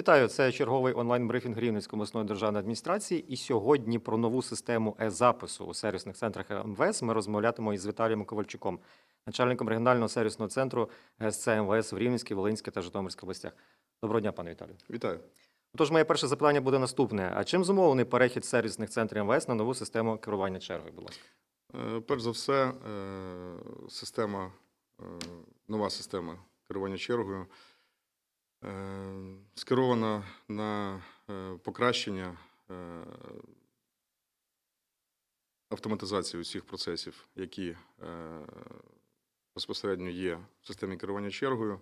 Вітаю, це черговий онлайн-брифінг Рівненської обласної державної адміністрації. І сьогодні про нову систему е-запису у сервісних центрах МВС ми розмовлятимемо із Віталієм Ковальчуком, начальником регіонального сервісного центру ГСЦ МВС в Рівненській, Волинській та Житомирській областях. Доброго дня, пане Віталію. Вітаю. Тож, моє перше запитання буде наступне: а чим зумовлений перехід сервісних центрів МВС на нову систему керування чергою? Будь ласка. Е, Перш за все, е, система, е, нова система керування чергою скерована на е, покращення е, автоматизації усіх процесів, які е, безпосередньо є в системі керування чергою.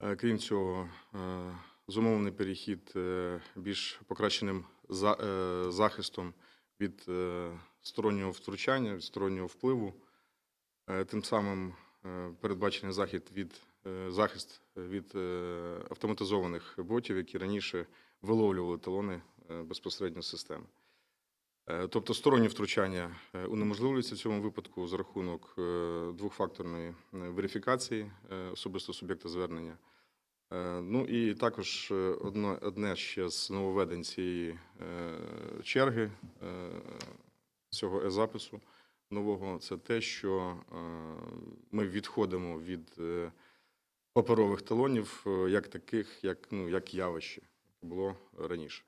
Е, Крім цього, е, зумовлений перехід е, більш покращеним е, захистом від е, стороннього втручання, від стороннього впливу. Е, Тим самим е, передбачений захід від, е, захист від е, автоматизованих ботів, які раніше виловлювали талони е, безпосередньо з системи. Е, Тобто сторонні втручання е, унеможливлюються в цьому випадку за рахунок е, двохфакторної е, верифікації е, особисто суб'єкта звернення. Е, Ну і також е, одно, одне ще з нововведень цієї е, черги е, цього е-запису нового це те, що е, ми відходимо від е, паперових талонів е, як таких, як, ну, як явище, було раніше.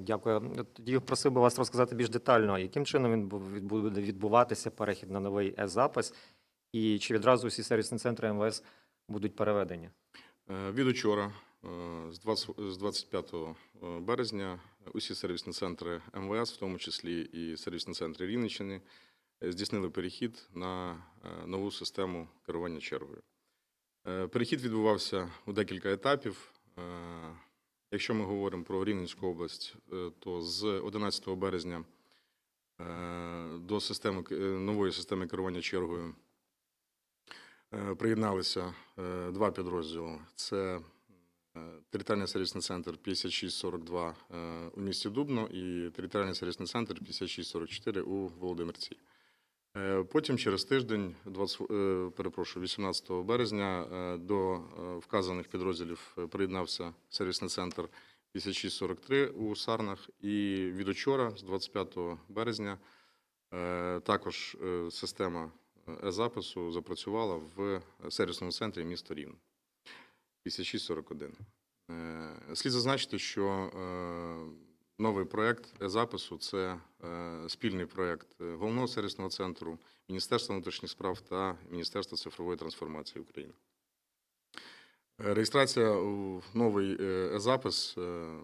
Дякую. Тоді просив би вас розказати більш детально, яким чином він буде відбуватися перехід на новий е-запис, і чи відразу всі сервісні центри МВС будуть переведені? Е, Від учора, е, з 20 з 25 березня, усі сервісні центри МВС, в тому числі і сервісні центри Рівненщини, е, здійснили перехід на е, нову систему керування чергою. Е, Перехід відбувався у декілька етапів. Е, Якщо ми говоримо про Рівненську область, е, то з 11 березня до системи нової системи керування чергою приєдналися два підрозділи. Це територіальний сервісний центр 5642 е, у місті Дубно і територіальний сервісний центр 5644 у Володимирці. Е, Потім через тиждень, 20, е, перепрошую, 18 березня, е, до вказаних підрозділів приєднався сервісний центр 5643 у Сарнах. І від учора, з 25 березня, також система е-запису запрацювала в сервісному центрі міста Рівне 5641. Е, Слід зазначити, що новий проект е-запису це е, спільний проект е, головного сервісного центру, Міністерства внутрішніх справ та Міністерства цифрової трансформації України. Е, Реєстрація у новий е, е-запис е,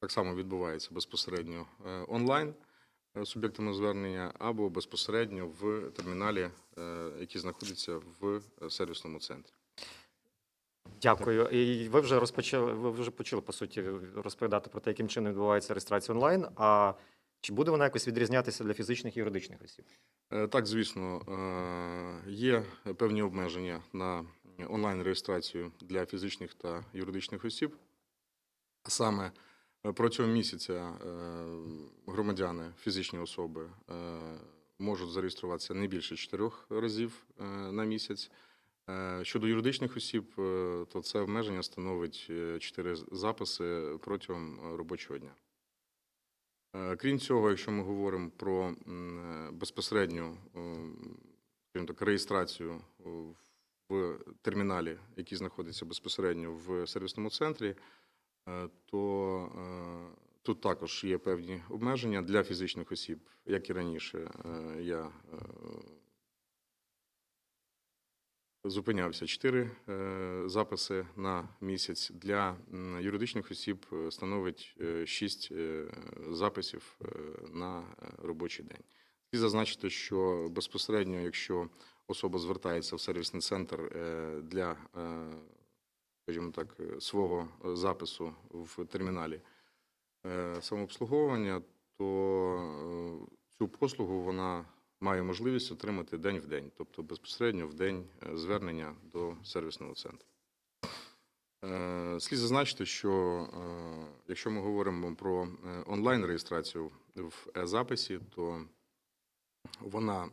так само відбувається безпосередньо онлайн суб'єктами звернення або безпосередньо в терміналі, який знаходиться в сервісному центрі. Дякую. І ви вже розпочали, ви вже почали по суті розповідати про те, яким чином відбувається реєстрація онлайн. А чи буде вона якось відрізнятися для фізичних і юридичних осіб? Е, Так, звісно, е, є певні обмеження на онлайн-реєстрацію для фізичних та юридичних осіб. Саме протягом місяця е, громадяни, фізичні особи можуть зареєструватися не більше чотирьох разів на місяць. Е, Щодо юридичних осіб, е, то це обмеження становить 4 записи протягом е, робочого дня. Е, Крім цього, якщо ми говоримо про е, безпосередню так, реєстрацію е, в терміналі, який знаходиться безпосередньо в сервісному центрі, е, то е, тут також є певні обмеження для фізичних осіб, як і раніше. Е, Я е, зупинявся 4 записи на місяць. Для юридичних осіб е, становить 6 записів е, на е, робочий день. І зазначити, що безпосередньо, якщо особа звертається в сервісний центр е, для, е, скажімо так, е, свого запису в терміналі е, самообслуговування, то е, цю послугу вона має можливість отримати день в день, тобто безпосередньо в день е, звернення до сервісного центру. Е, Слід зазначити, що е, якщо ми говоримо про е, онлайн-реєстрацію в е-записі, то вона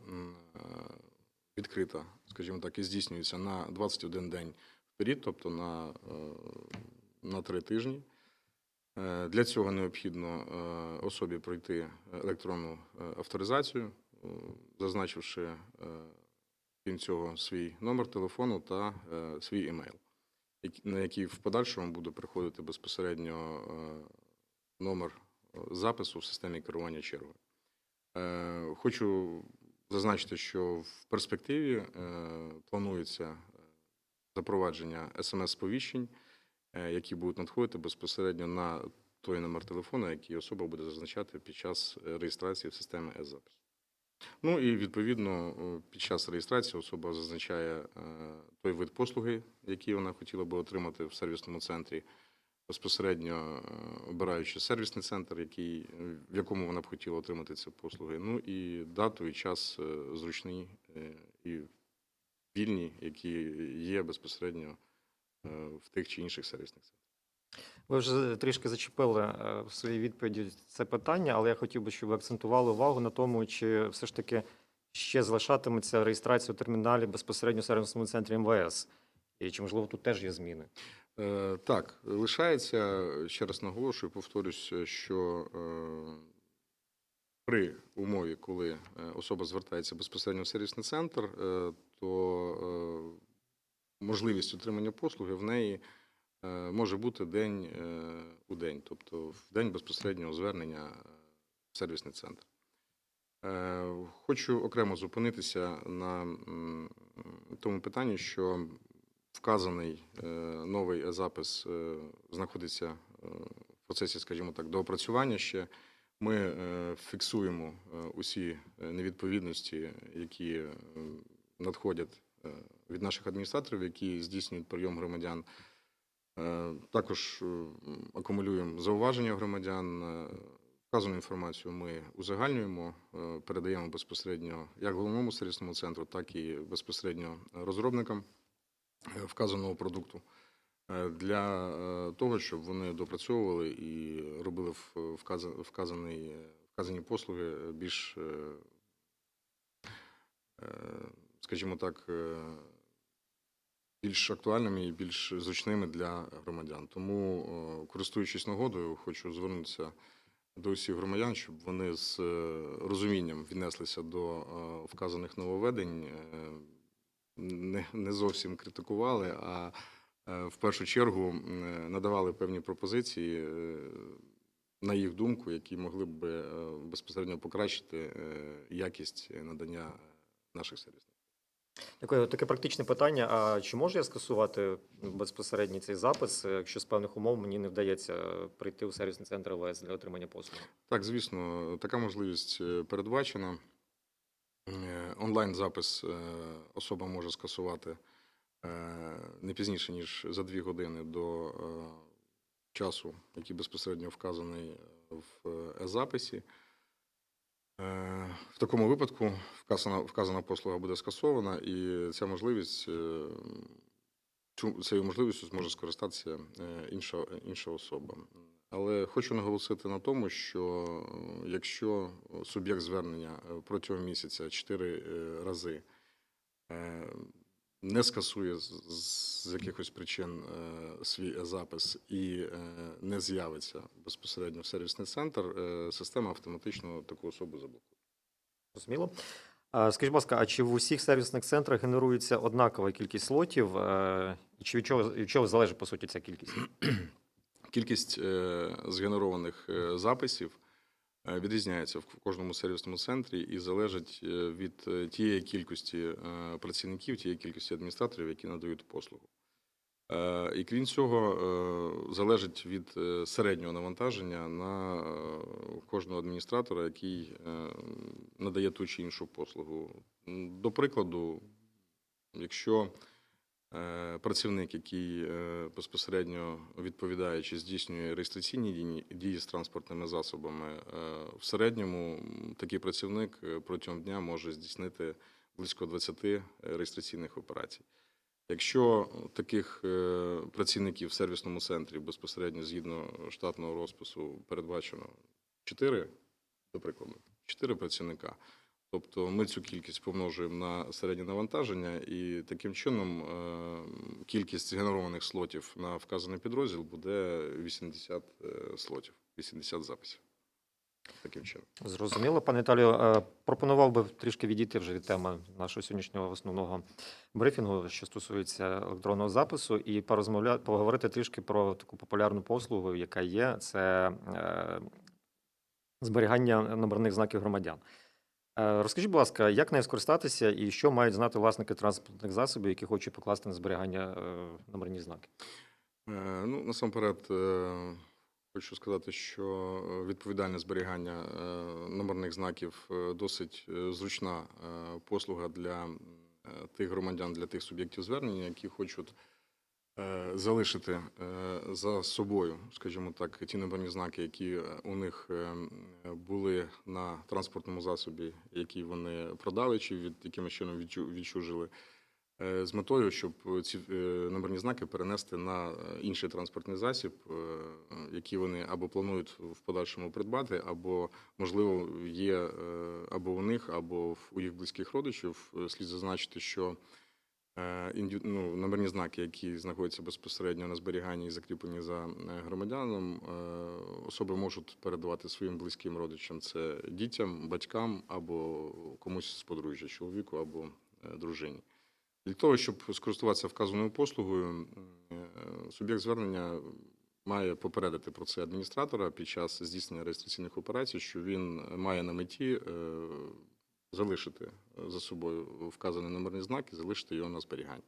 відкрита, скажімо так, і здійснюється на 21 день вперед, тобто на на три тижні. Для цього необхідно особі пройти електронну авторизацію, зазначивши е, крім цього свій номер телефону та е, свій емейл, на який в подальшому буде приходити безпосередньо е, номер е, запису в системі керування чергою. Е, Хочу зазначити, що в перспективі е, планується е, запровадження смс-сповіщень, е, які будуть надходити безпосередньо на той номер телефону, який особа буде зазначати під час е, реєстрації в системі е-запис. Ну і відповідно е, під час реєстрації особа зазначає е, той вид послуги, який вона хотіла би отримати в сервісному центрі, безпосередньо е, обираючи сервісний центр, який, в якому вона б хотіла отримати ці послуги. Ну і дату і час зручний і вільні, які є безпосередньо в тих чи інших сервісних центрах. Ви вже трішки зачепили е, в своїй відповіді це питання, але я хотів би, щоб ви акцентували увагу на тому, чи все ж таки ще залишатиметься реєстрація у терміналі безпосередньо в сервісному центрі МВС. І чи можливо тут теж є зміни? Е, Так, лишається, ще раз наголошую, повторюсь, що е, при умові, коли е, особа звертається безпосередньо в сервісний центр, е, то е, можливість отримання послуги в неї е, може бути день е, у день, тобто в день безпосереднього звернення е, в сервісний центр. Е, Хочу окремо зупинитися на тому питанні, що вказаний е, новий запис е, знаходиться е, в процесі, скажімо так, доопрацювання ще. Ми е, фіксуємо е, усі е, невідповідності, які е, надходять е, від наших адміністраторів, які здійснюють прийом громадян. Е, Також е, акумулюємо зауваження громадян. Е, Вказану інформацію ми узагальнюємо, передаємо безпосередньо як головному сервісному центру, так і безпосередньо розробникам вказаного продукту для того, щоб вони допрацьовували і робили в- вказа- вказаний, вказані послуги більш, скажімо так, більш актуальними і більш зручними для громадян. Тому, е, користуючись нагодою, хочу звернутися до усіх громадян, щоб вони з е, розумінням віднеслися до е, вказаних нововведень, не, зовсім критикували, а в першу чергу надавали певні пропозиції, на їх думку, які могли б безпосередньо покращити якість надання наших сервісів. Таке, таке практичне питання: а чи можу я скасувати безпосередньо цей запис, е, якщо з певних умов мені не вдається е, прийти у сервісний центр МВС для отримання послуги? Так, звісно, така можливість е, передбачена. Онлайн-запис е, особа може скасувати не пізніше, ніж за дві години до часу, який безпосередньо вказаний в е, записі. Е, В такому випадку вказана, вказана послуга буде скасована, і ця можливість, е, цією можливістю зможе скористатися е, інша, інша особа. Але хочу наголосити на тому, що якщо суб'єкт звернення протягом місяця чотири рази не скасує з- з якихось причин е, свій запис і е, не з'явиться безпосередньо в сервісний центр, е, система автоматично таку особу заблокує. Зрозуміло. Скажіть, будь ласка, а чи в усіх сервісних центрах генерується однакова кількість слотів? е, І чи від чого, від чого залежить, по суті, ця кількість? Кількість е, згенерованих е, записів е, відрізняється в кожному сервісному центрі і залежить е, від е, тієї кількості е, працівників, тієї кількості адміністраторів, які надають послугу. Е, І крім цього, е, залежить від е, середнього навантаження на е, кожного адміністратора, який е, надає ту чи іншу послугу. До прикладу, якщо е, працівник, який е, безпосередньо відповідає чи здійснює реєстраційні дії- з транспортними засобами, е, в середньому такий працівник е, протягом дня може здійснити близько 20 реєстраційних операцій. Якщо таких е, працівників в сервісному центрі безпосередньо згідно штатного розпису передбачено 4, до прикладу, 4 працівника, Тобто ми цю кількість помножуємо на середнє навантаження, і таким чином е, кількість генерованих слотів на вказаний підрозділ буде 80 е, слотів, 80 записів. Таким чином. Зрозуміло, пане Віталію. Е, Пропонував би трішки відійти вже від теми нашого сьогоднішнього основного брифінгу, що стосується електронного запису, і порозмовля... поговорити трішки про таку популярну послугу, яка є, це зберігання номерних знаків громадян. Е, Розкажіть, будь ласка, як нею скористатися і що мають знати власники транспортних засобів, які хочуть покласти на зберігання е, номерні знаки? Е, Ну, насамперед, хочу сказати, що відповідальне зберігання номерних знаків досить зручна послуга для тих громадян, для тих суб'єктів звернення, які хочуть залишити е, за собою, скажімо так, ті номерні знаки, які е, у них е, були на транспортному засобі, які вони продали чи від якимось чином відчу- відчужили е, з метою, щоб ці е, номерні знаки перенести на е, інший транспортний засіб, е, який вони або планують в подальшому придбати, або можливо є е, або у них, або у їх близьких родичів. Е, Слід зазначити, що е, ну, номерні знаки, які знаходяться безпосередньо на зберіганні і закріплені за е, громадянином, е, особи можуть передавати своїм близьким родичам це дітям, батькам або комусь з подружжя, чоловіку або е, дружині. Для того, щоб скористуватися вказаною послугою, е, суб'єкт звернення має попередити про це адміністратора під час здійснення реєстраційних операцій, що він має на меті е, залишити за собою вказаний номерний знак і залишити його на зберіганні.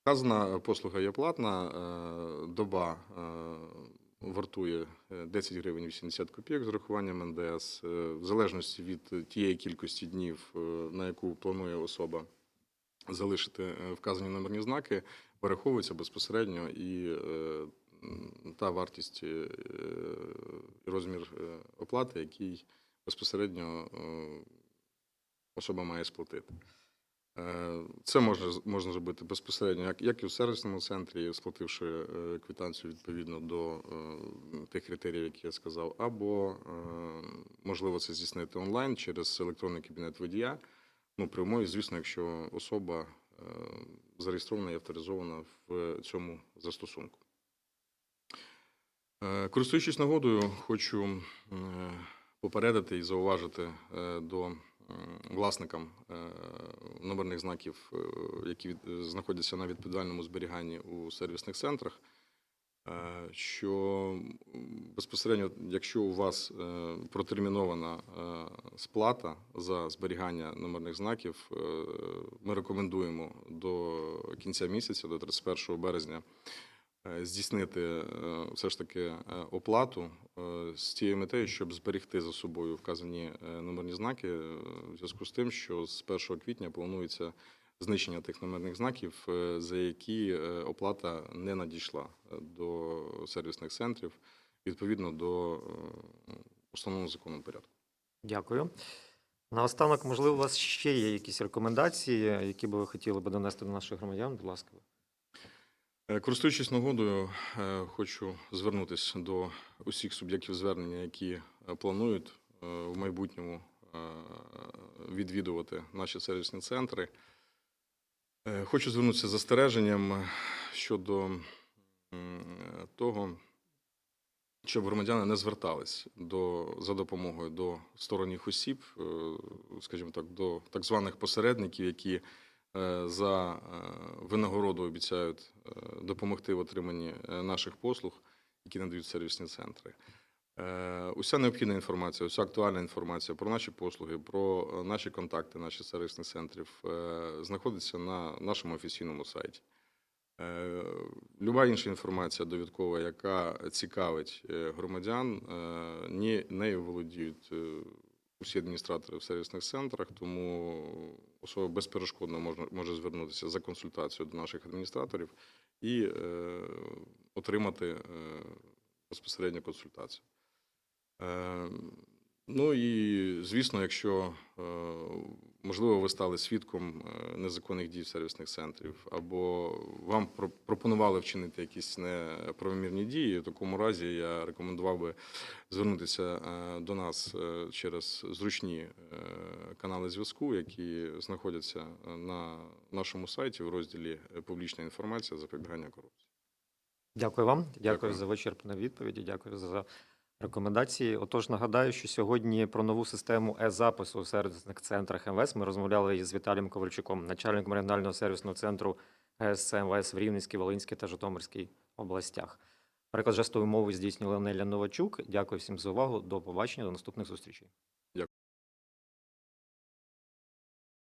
Вказана послуга є платна, е, доба е, вартує е, 10 гривень 80 копійок з урахуванням НДС, Е, в залежності від тієї кількості днів, е, на яку планує особа залишити е, вказані номерні знаки, вираховується безпосередньо і е, та вартість е, розмір е, оплати, який безпосередньо е, особа має сплатити. Е, Це можна, можна зробити безпосередньо, як, як і в сервісному центрі, сплативши е, квитанцію відповідно до е, тих критеріїв, які я сказав, або можливо це здійснити онлайн через електронний кабінет водія. Ну, при умові, звісно, якщо особа зареєстрована і авторизована в цьому застосунку. Користуючись нагодою, хочу попередити і зауважити до власникам е, номерних знаків, е, які від- знаходяться на відповідальному зберіганні у сервісних центрах, е, що безпосередньо, якщо у вас е, протермінована е, сплата за зберігання номерних знаків, е, ми рекомендуємо до кінця місяця, до 31 березня, е, здійснити е, все ж таки е, оплату е, з тією метою, щоб зберегти за собою вказані е, номерні знаки, е, в зв'язку з тим, що з 1 квітня планується знищення тих номерних знаків, е, за які е, оплата не надійшла е, до сервісних центрів відповідно до е, основного законного порядку. Дякую. Наостанок, можливо, у вас ще є якісь рекомендації, які би ви хотіли би донести до наших громадян, будь ласка. Е, Користуючись нагодою, е, хочу звернутися до усіх суб'єктів звернення, які е, планують в майбутньому відвідувати наші сервісні центри. Хочу звернутися з застереженням щодо того, щоб громадяни не звертались до, за допомогою до сторонніх осіб, скажімо так, до так званих посередників, які за е, винагороду обіцяють е, допомогти в отриманні е, наших послуг, які надають сервісні центри. Е, Уся необхідна інформація, уся актуальна інформація про наші послуги, про е, наші контакти, наші сервісних центрів е, знаходиться на нашому офіційному сайті. Е, Люба інша інформація довідкова, яка цікавить е, громадян, е, нею володіють е, усі адміністратори в сервісних центрах, тому особа безперешкодно може, може звернутися за консультацією до наших адміністраторів і е, отримати е, безпосередньо консультацію. Е, Ну і звісно, якщо е, можливо ви стали свідком е, незаконних дій сервісних центрів, або вам про- пропонували вчинити якісь неправомірні дії, в такому разі я рекомендував би звернутися е, до нас через зручні канали зв'язку, які знаходяться на нашому сайті в розділі Публічна інформація запобігання корупції. Дякую вам. Дякую, Дякую. за вичерпні відповіді. Дякую за рекомендації. Отож, нагадаю, що сьогодні про нову систему е-запису у сервісних центрах МВС ми розмовляли із Віталієм Ковальчуком, начальником регіонального сервісного центру ГСЦ МВС в Рівненській, Волинській та Житомирській областях. Переклад жестової мови здійснює Неля Новачук. Дякую всім за увагу. До побачення, до наступних зустрічей.